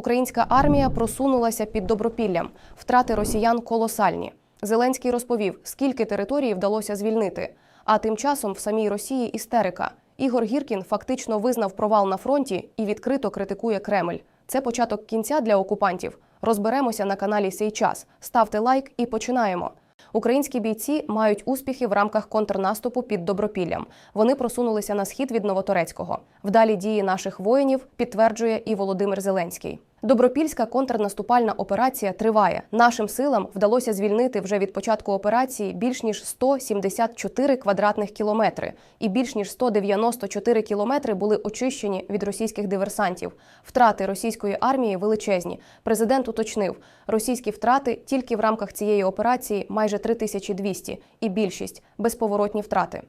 Українська армія просунулася під добропіллям. Втрати росіян колосальні. Зеленський розповів, скільки території вдалося звільнити. А тим часом в самій Росії істерика. Ігор Гіркін фактично визнав провал на фронті і відкрито критикує Кремль. Це початок кінця для окупантів. Розберемося на каналі Сей час. Ставте лайк і починаємо. Українські бійці мають успіхи в рамках контрнаступу під Добропіллям. Вони просунулися на схід від Новоторецького. Вдалі дії наших воїнів підтверджує і Володимир Зеленський. Добропільська контрнаступальна операція триває. Нашим силам вдалося звільнити вже від початку операції більш ніж 174 квадратних кілометри, і більш ніж 194 кілометри були очищені від російських диверсантів. Втрати російської армії величезні. Президент уточнив, російські втрати тільки в рамках цієї операції майже 3200 і більшість безповоротні втрати.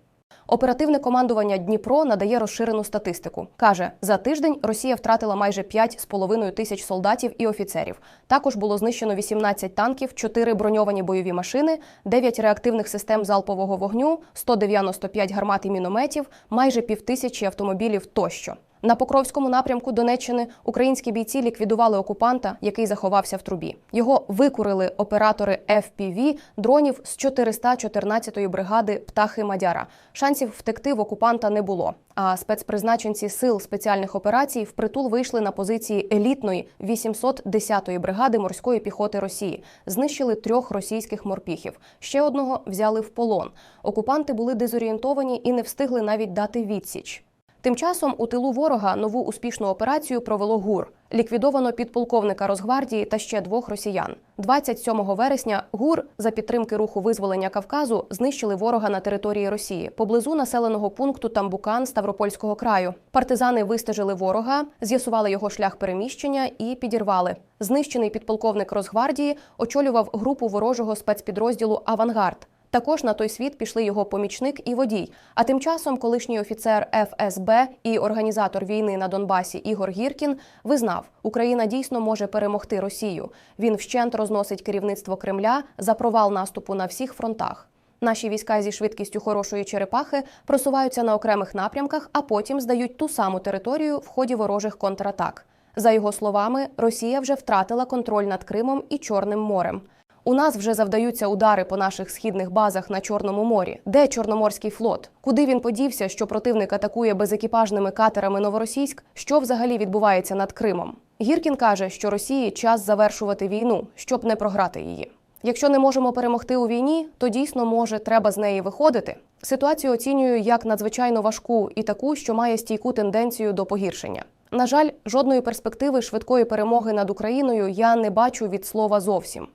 Оперативне командування Дніпро надає розширену статистику. Каже, за тиждень Росія втратила майже 5,5 тисяч солдатів і офіцерів. Також було знищено 18 танків, 4 броньовані бойові машини, 9 реактивних систем залпового вогню, 195 гармат і мінометів, майже півтисячі автомобілів тощо. На Покровському напрямку Донеччини українські бійці ліквідували окупанта, який заховався в трубі. Його викурили оператори FPV дронів з 414-ї бригади Птахи Мадяра. Шансів втекти в окупанта не було. А спецпризначенці сил спеціальних операцій впритул вийшли на позиції елітної 810-ї бригади морської піхоти Росії. Знищили трьох російських морпіхів. Ще одного взяли в полон. Окупанти були дезорієнтовані і не встигли навіть дати відсіч. Тим часом у тилу ворога нову успішну операцію провело ГУР. Ліквідовано підполковника Росгвардії та ще двох росіян. 27 вересня ГУР за підтримки руху визволення Кавказу знищили ворога на території Росії поблизу населеного пункту Тамбукан Ставропольського краю. Партизани вистежили ворога, з'ясували його шлях переміщення і підірвали. Знищений підполковник Росгвардії очолював групу ворожого спецпідрозділу Авангард. Також на той світ пішли його помічник і водій. А тим часом колишній офіцер ФСБ і організатор війни на Донбасі Ігор Гіркін визнав, Україна дійсно може перемогти Росію. Він вщент розносить керівництво Кремля за провал наступу на всіх фронтах. Наші війська зі швидкістю хорошої черепахи просуваються на окремих напрямках, а потім здають ту саму територію в ході ворожих контратак. За його словами, Росія вже втратила контроль над Кримом і Чорним морем. У нас вже завдаються удари по наших східних базах на Чорному морі. Де Чорноморський флот? Куди він подівся, що противник атакує безекіпажними катерами Новоросійськ? Що взагалі відбувається над Кримом? Гіркін каже, що Росії час завершувати війну, щоб не програти її. Якщо не можемо перемогти у війні, то дійсно може треба з неї виходити. Ситуацію оцінюю як надзвичайно важку і таку, що має стійку тенденцію до погіршення. На жаль, жодної перспективи швидкої перемоги над Україною я не бачу від слова зовсім.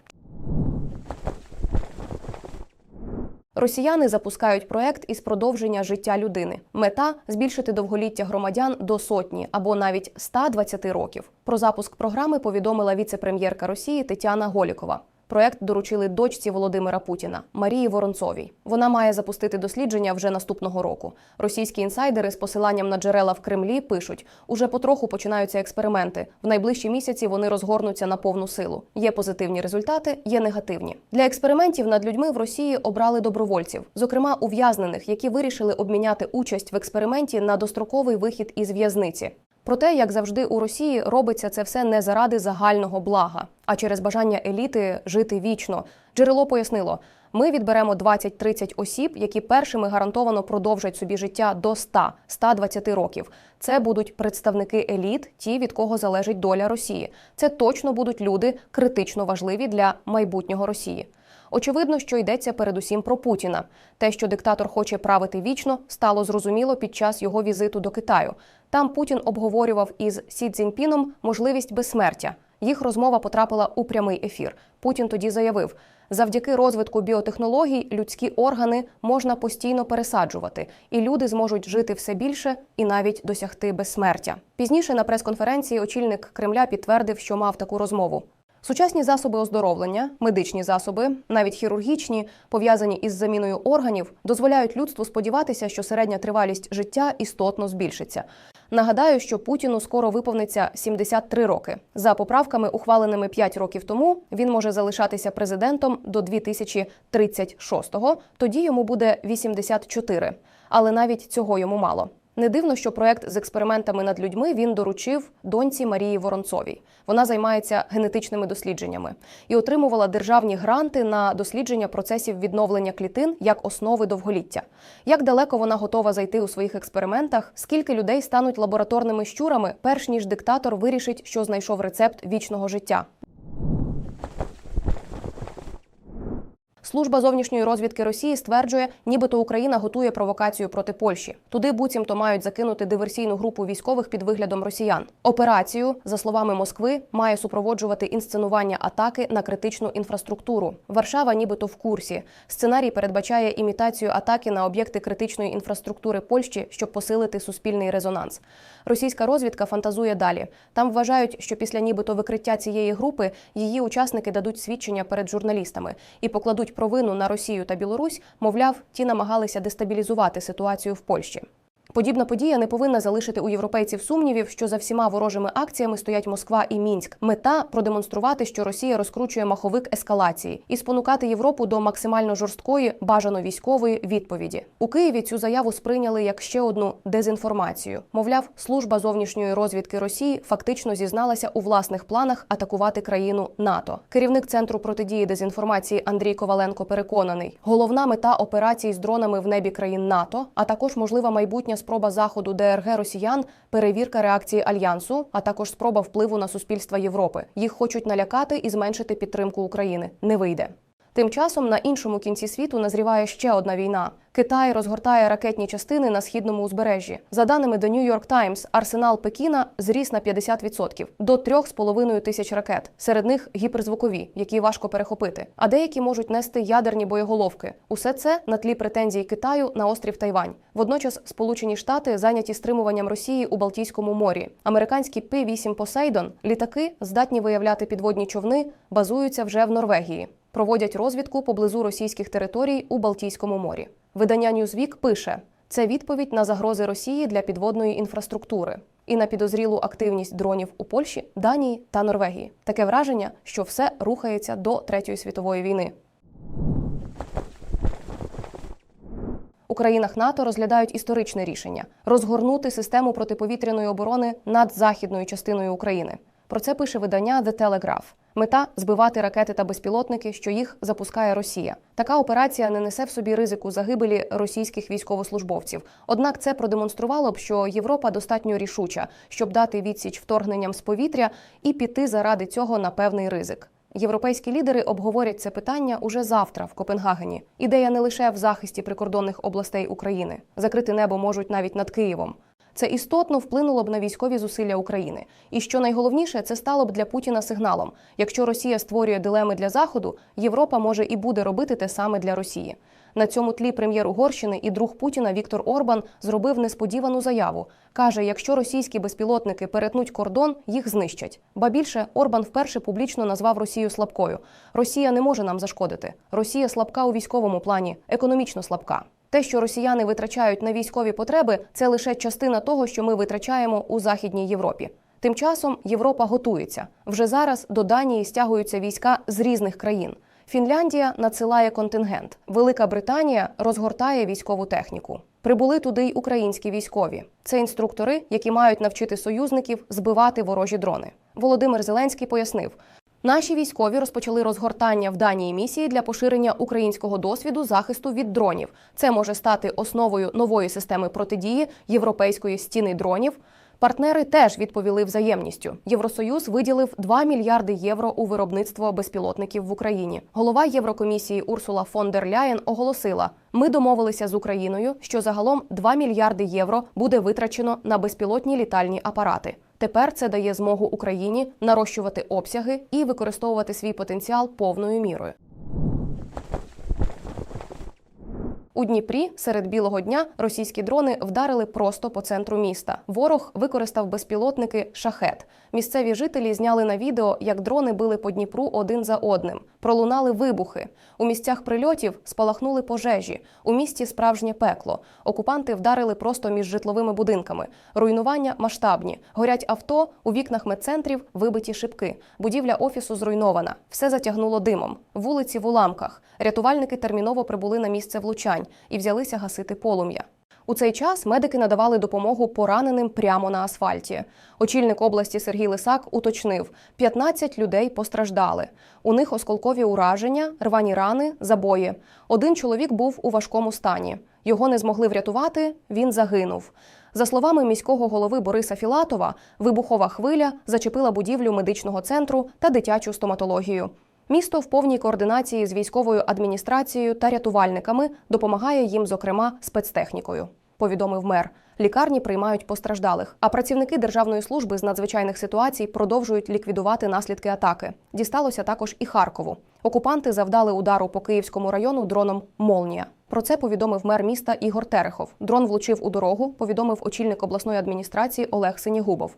Росіяни запускають проект із продовження життя людини. Мета збільшити довголіття громадян до сотні або навіть 120 років. Про запуск програми повідомила віце-прем'єрка Росії Тетяна Голікова. Проект доручили дочці Володимира Путіна Марії Воронцовій. Вона має запустити дослідження вже наступного року. Російські інсайдери з посиланням на джерела в Кремлі пишуть: уже потроху починаються експерименти. В найближчі місяці вони розгорнуться на повну силу. Є позитивні результати, є негативні. Для експериментів над людьми в Росії обрали добровольців, зокрема ув'язнених, які вирішили обміняти участь в експерименті на достроковий вихід із в'язниці. Проте, як завжди, у Росії робиться це все не заради загального блага, а через бажання еліти жити вічно. Джерело пояснило: ми відберемо 20-30 осіб, які першими гарантовано продовжать собі життя до 100-120 років. Це будуть представники еліт, ті, від кого залежить доля Росії. Це точно будуть люди критично важливі для майбутнього Росії. Очевидно, що йдеться передусім про Путіна. Те, що диктатор хоче правити вічно, стало зрозуміло під час його візиту до Китаю. Там Путін обговорював із Сі Цзіньпіном можливість безсмертя. Їх розмова потрапила у прямий ефір. Путін тоді заявив: завдяки розвитку біотехнологій людські органи можна постійно пересаджувати, і люди зможуть жити все більше і навіть досягти безсмертя. Пізніше на прес-конференції очільник Кремля підтвердив, що мав таку розмову. Сучасні засоби оздоровлення, медичні засоби, навіть хірургічні, пов'язані із заміною органів, дозволяють людству сподіватися, що середня тривалість життя істотно збільшиться. Нагадаю, що Путіну скоро виповниться 73 роки. За поправками, ухваленими 5 років тому, він може залишатися президентом до 2036-го, Тоді йому буде 84. Але навіть цього йому мало. Не дивно, що проект з експериментами над людьми він доручив доньці Марії Воронцовій. Вона займається генетичними дослідженнями і отримувала державні гранти на дослідження процесів відновлення клітин як основи довголіття. Як далеко вона готова зайти у своїх експериментах? Скільки людей стануть лабораторними щурами, перш ніж диктатор вирішить, що знайшов рецепт вічного життя? Служба зовнішньої розвідки Росії стверджує, нібито Україна готує провокацію проти Польщі. Туди буцімто мають закинути диверсійну групу військових під виглядом росіян. Операцію, за словами Москви, має супроводжувати інсценування атаки на критичну інфраструктуру. Варшава, нібито в курсі. Сценарій передбачає імітацію атаки на об'єкти критичної інфраструктури Польщі, щоб посилити суспільний резонанс. Російська розвідка фантазує далі. Там вважають, що після нібито викриття цієї групи її учасники дадуть свідчення перед журналістами і покладуть провину на Росію та Білорусь, мовляв, ті намагалися дестабілізувати ситуацію в Польщі. Подібна подія не повинна залишити у європейців сумнівів, що за всіма ворожими акціями стоять Москва і Мінськ. Мета продемонструвати, що Росія розкручує маховик ескалації і спонукати Європу до максимально жорсткої, бажано військової відповіді. У Києві цю заяву сприйняли як ще одну дезінформацію. Мовляв, служба зовнішньої розвідки Росії фактично зізналася у власних планах атакувати країну НАТО. Керівник центру протидії дезінформації Андрій Коваленко переконаний, головна мета операції з дронами в небі країн НАТО, а також можлива майбутня спроба заходу ДРГ Росіян, перевірка реакції альянсу, а також спроба впливу на суспільства Європи. Їх хочуть налякати і зменшити підтримку України. Не вийде. Тим часом на іншому кінці світу назріває ще одна війна. Китай розгортає ракетні частини на східному узбережжі. За даними The New York Times, арсенал Пекіна зріс на 50% до 3,5 тисяч ракет. Серед них гіперзвукові, які важко перехопити. А деякі можуть нести ядерні боєголовки. Усе це на тлі претензій Китаю на острів Тайвань. Водночас Сполучені Штати зайняті стримуванням Росії у Балтійському морі. Американські П-8 Посейдон літаки здатні виявляти підводні човни, базуються вже в Норвегії. Проводять розвідку поблизу російських територій у Балтійському морі. Видання Newsweek пише: це відповідь на загрози Росії для підводної інфраструктури і на підозрілу активність дронів у Польщі, Данії та Норвегії. Таке враження, що все рухається до третьої світової війни. У країнах НАТО розглядають історичне рішення розгорнути систему протиповітряної оборони над західною частиною України. Про це пише видання The Telegraph. Мета збивати ракети та безпілотники, що їх запускає Росія. Така операція не несе в собі ризику загибелі російських військовослужбовців. Однак це продемонструвало б, що Європа достатньо рішуча, щоб дати відсіч вторгненням з повітря і піти заради цього на певний ризик. Європейські лідери обговорять це питання уже завтра в Копенгагені. Ідея не лише в захисті прикордонних областей України. Закрити небо можуть навіть над Києвом. Це істотно вплинуло б на військові зусилля України. І що найголовніше, це стало б для Путіна сигналом. Якщо Росія створює дилеми для Заходу, Європа може і буде робити те саме для Росії. На цьому тлі прем'єр Угорщини і друг Путіна Віктор Орбан зробив несподівану заяву. Каже, якщо російські безпілотники перетнуть кордон, їх знищать. Ба більше Орбан вперше публічно назвав Росію слабкою. Росія не може нам зашкодити. Росія слабка у військовому плані, економічно слабка. Те, що росіяни витрачають на військові потреби, це лише частина того, що ми витрачаємо у Західній Європі. Тим часом Європа готується. Вже зараз до Данії стягуються війська з різних країн. Фінляндія надсилає контингент. Велика Британія розгортає військову техніку. Прибули туди й українські військові. Це інструктори, які мають навчити союзників збивати ворожі дрони. Володимир Зеленський пояснив. Наші військові розпочали розгортання в даній місії для поширення українського досвіду захисту від дронів. Це може стати основою нової системи протидії європейської стіни дронів. Партнери теж відповіли взаємністю. Євросоюз виділив 2 мільярди євро у виробництво безпілотників в Україні. Голова Єврокомісії Урсула фон дер Ляєн оголосила: ми домовилися з Україною, що загалом 2 мільярди євро буде витрачено на безпілотні літальні апарати. Тепер це дає змогу Україні нарощувати обсяги і використовувати свій потенціал повною мірою. У Дніпрі серед білого дня російські дрони вдарили просто по центру міста. Ворог використав безпілотники шахет. Місцеві жителі зняли на відео, як дрони били по Дніпру один за одним. Пролунали вибухи. У місцях прильотів спалахнули пожежі. У місті справжнє пекло. Окупанти вдарили просто між житловими будинками. Руйнування масштабні. Горять авто, у вікнах медцентрів вибиті шибки. Будівля офісу зруйнована. Все затягнуло димом. Вулиці в уламках. Рятувальники терміново прибули на місце влучань і взялися гасити полум'я. У цей час медики надавали допомогу пораненим прямо на асфальті. Очільник області Сергій Лисак уточнив: 15 людей постраждали. У них осколкові ураження, рвані рани, забої. Один чоловік був у важкому стані. Його не змогли врятувати. Він загинув. За словами міського голови Бориса Філатова, вибухова хвиля зачепила будівлю медичного центру та дитячу стоматологію. Місто в повній координації з військовою адміністрацією та рятувальниками допомагає їм, зокрема, спецтехнікою. Повідомив мер. Лікарні приймають постраждалих, а працівники Державної служби з надзвичайних ситуацій продовжують ліквідувати наслідки атаки. Дісталося також і Харкову. Окупанти завдали удару по Київському району дроном Молнія. Про це повідомив мер міста Ігор Терехов. Дрон влучив у дорогу, повідомив очільник обласної адміністрації Олег Синігубов.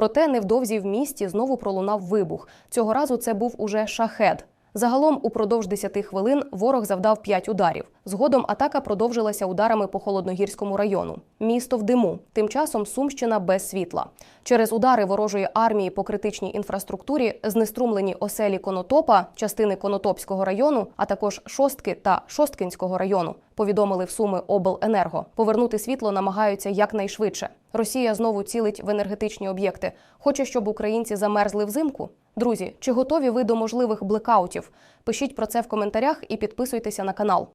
Проте невдовзі в місті знову пролунав вибух. Цього разу це був уже шахед. Загалом упродовж 10 хвилин ворог завдав 5 ударів. Згодом атака продовжилася ударами по холодногірському району. Місто в диму. Тим часом Сумщина без світла. Через удари ворожої армії по критичній інфраструктурі знеструмлені оселі Конотопа, частини Конотопського району, а також Шостки та Шосткинського району. Повідомили в Суми обленерго. Повернути світло намагаються якнайшвидше. Росія знову цілить в енергетичні об'єкти. Хоче, щоб українці замерзли взимку. Друзі, чи готові ви до можливих блекаутів? Пишіть про це в коментарях і підписуйтеся на канал.